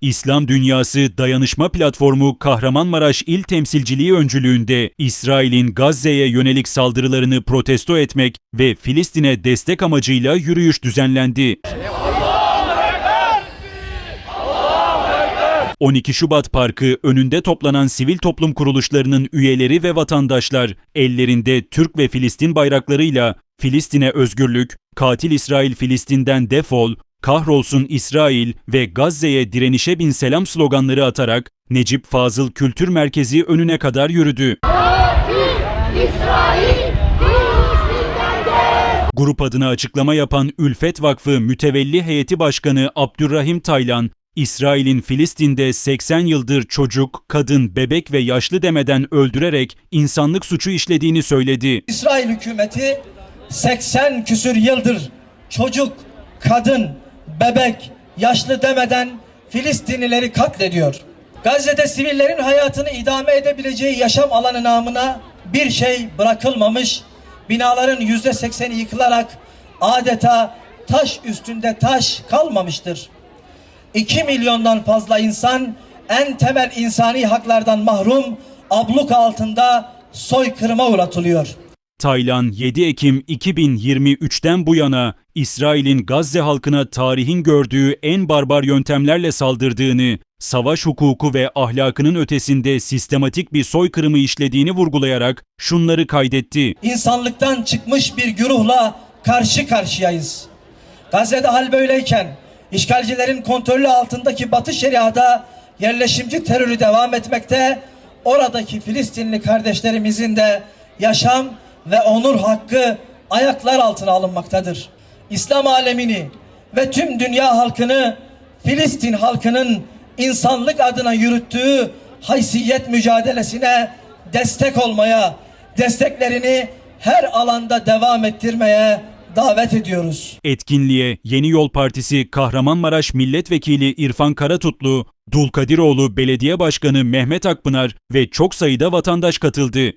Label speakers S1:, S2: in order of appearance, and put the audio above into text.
S1: İslam Dünyası Dayanışma Platformu Kahramanmaraş İl Temsilciliği öncülüğünde İsrail'in Gazze'ye yönelik saldırılarını protesto etmek ve Filistin'e destek amacıyla yürüyüş düzenlendi. 12 Şubat Parkı önünde toplanan sivil toplum kuruluşlarının üyeleri ve vatandaşlar ellerinde Türk ve Filistin bayraklarıyla Filistin'e özgürlük, katil İsrail Filistin'den defol, kahrolsun İsrail ve Gazze'ye direnişe bin selam sloganları atarak Necip Fazıl Kültür Merkezi önüne kadar yürüdü.
S2: İsrail.
S1: Grup adına açıklama yapan Ülfet Vakfı Mütevelli Heyeti Başkanı Abdurrahim Taylan, İsrail'in Filistin'de 80 yıldır çocuk, kadın, bebek ve yaşlı demeden öldürerek insanlık suçu işlediğini söyledi.
S3: İsrail hükümeti 80 küsür yıldır çocuk, kadın, bebek, yaşlı demeden Filistinlileri katlediyor. Gazze'de sivillerin hayatını idame edebileceği yaşam alanı namına bir şey bırakılmamış. Binaların yüzde sekseni yıkılarak adeta taş üstünde taş kalmamıştır. 2 milyondan fazla insan en temel insani haklardan mahrum, abluk altında soykırıma uğratılıyor.
S1: Taylan 7 Ekim 2023'ten bu yana İsrail'in Gazze halkına tarihin gördüğü en barbar yöntemlerle saldırdığını, savaş hukuku ve ahlakının ötesinde sistematik bir soykırımı işlediğini vurgulayarak şunları kaydetti.
S3: İnsanlıktan çıkmış bir güruhla karşı karşıyayız. Gazze'de hal böyleyken işgalcilerin kontrolü altındaki Batı Şeria'da yerleşimci terörü devam etmekte. Oradaki Filistinli kardeşlerimizin de yaşam ve onur hakkı ayaklar altına alınmaktadır. İslam alemini ve tüm dünya halkını Filistin halkının insanlık adına yürüttüğü haysiyet mücadelesine destek olmaya, desteklerini her alanda devam ettirmeye davet ediyoruz.
S1: Etkinliğe Yeni Yol Partisi Kahramanmaraş Milletvekili İrfan Karatutlu, Dulkadiroğlu Belediye Başkanı Mehmet Akpınar ve çok sayıda vatandaş katıldı.